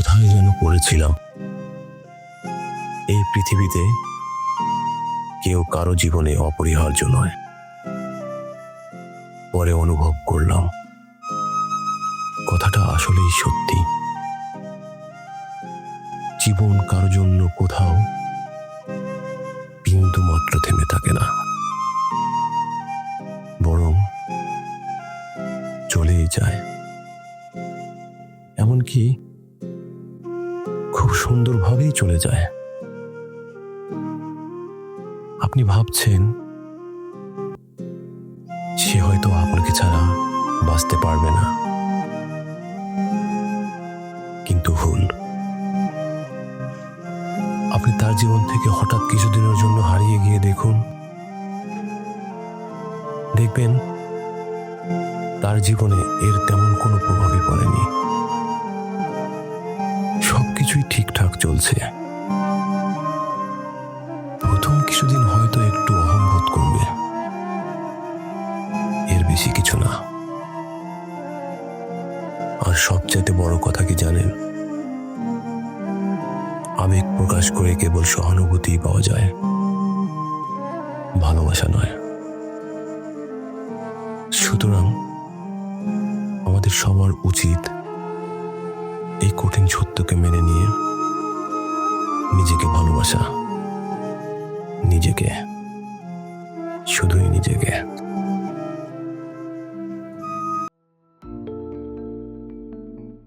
কোথায় যেন পড়েছিলাম। এই পৃথিবীতে কেউ কারও জীবনে অপরিহার্য নয়। পরে অনুভব করলাম, কথাটা আসলেই সত্যি। জীবন কারও জন্য কোথাও বিন্দু মাত্র থেমে থাকে না। বরং চলেই যায়। এমনকি খুব সুন্দরভাবেই চলে যায়। আপনি ভাবছেন, সে হয়তো আপনাকে ছাড়া বাঁচতে পারবে না। কিন্তু ভুল। আপনি তার জীবন থেকে হঠাৎ কিছুদিনের জন্য হারিয়ে গিয়ে দেখুন। দেখবেন, তার জীবনে এর তেমন কোনো প্রভাবই পড়েনি। সবকিছুই ঠিকঠাক চলছে। প্রথম কিছুদিন হয়তো একটু অহম্বোধ করবে। এর বেশি কিছু না। আর সবচাইতে বড় কথা কি জানেন? আবেগ প্রকাশ করে কেবল সহানুভূতি পাওয়া যায়। ভালোবাসা নয়। সুতরাং আমাদের সবার উচিত এই কঠিন সত্যকে মেনে নিয়ে নিজেকে ভালোবাসা নিজেকে শুধুই নিজেকে।